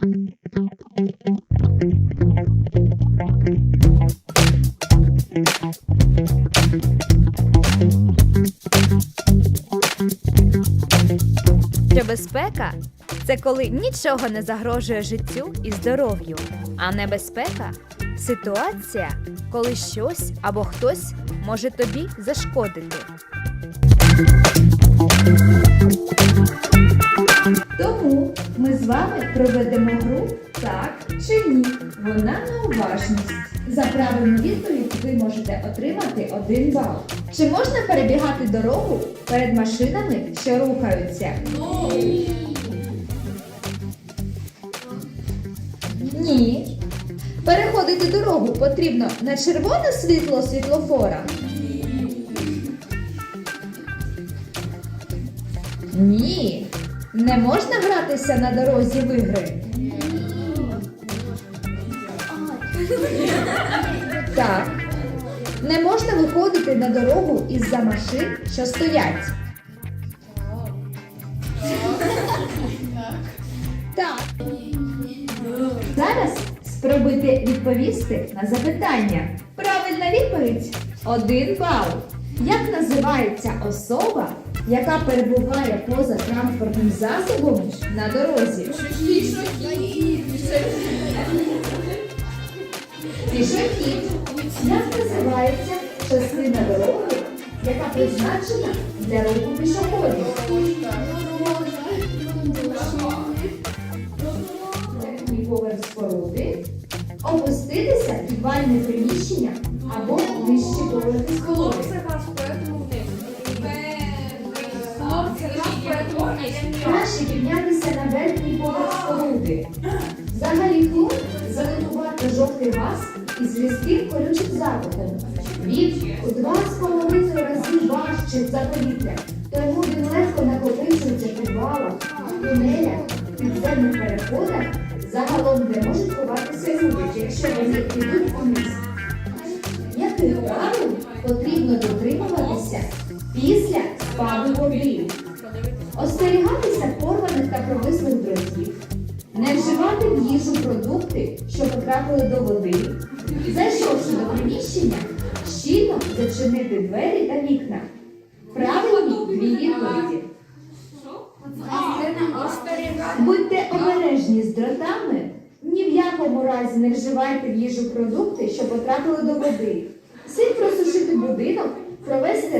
Що безпека це коли нічого не загрожує життю і здоров'ю, а небезпека ситуація, коли щось або хтось може тобі зашкодити. Проведемо гру так чи ні. Вона на уважність. За правильну відповідь ви можете отримати один бал. Чи можна перебігати дорогу перед машинами, що рухаються? Ні. Переходити дорогу потрібно на червоне світло світлофора. Ні. Не можна гратися на дорозі в ігри. Так. Не можна виходити на дорогу із-за машин, що стоять. Так. Зараз спробуйте відповісти на запитання. Правильна відповідь один бал. Як називається особа, яка перебуває поза транспортним засобом на дорозі? Пішохід. Як називається частина дороги, яка призначена для руху пішоходів? Поверх споруди. Опуститися в підвальне приміщення або вищі поверхи споруди. Краще піднятися на верхній поверх споруди. Взагалі хлоп залитувати жовтий газ із різким колючим запахом. Він у два з половиною рази важчий за повітря, тому він легко накопичується в підвалах, тунелях, підземних переходах, загалом де можуть ховатися люди, якщо вони підуть униз. Яких правил потрібно дотримуватися після спаду води? Остерігатися порваних та провислих дротів, не вживати в їжу продукти, що потрапили до води, зайшовши до приміщення, щільно зачинити двері та вікна. Правильні дві відповіді. Будьте обережні з дротами, ні в якому разі не вживайте в їжу продукти, що потрапили до води. Слід просушити будинок, провести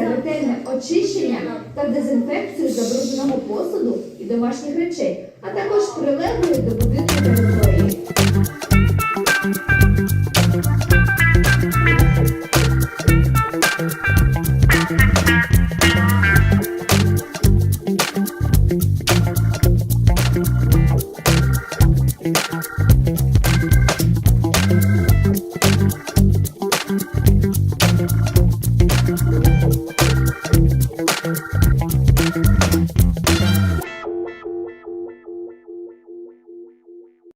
очищення та дезінфекцію забрудженого посуду і домашніх речей, а також прилеглої до будинку території.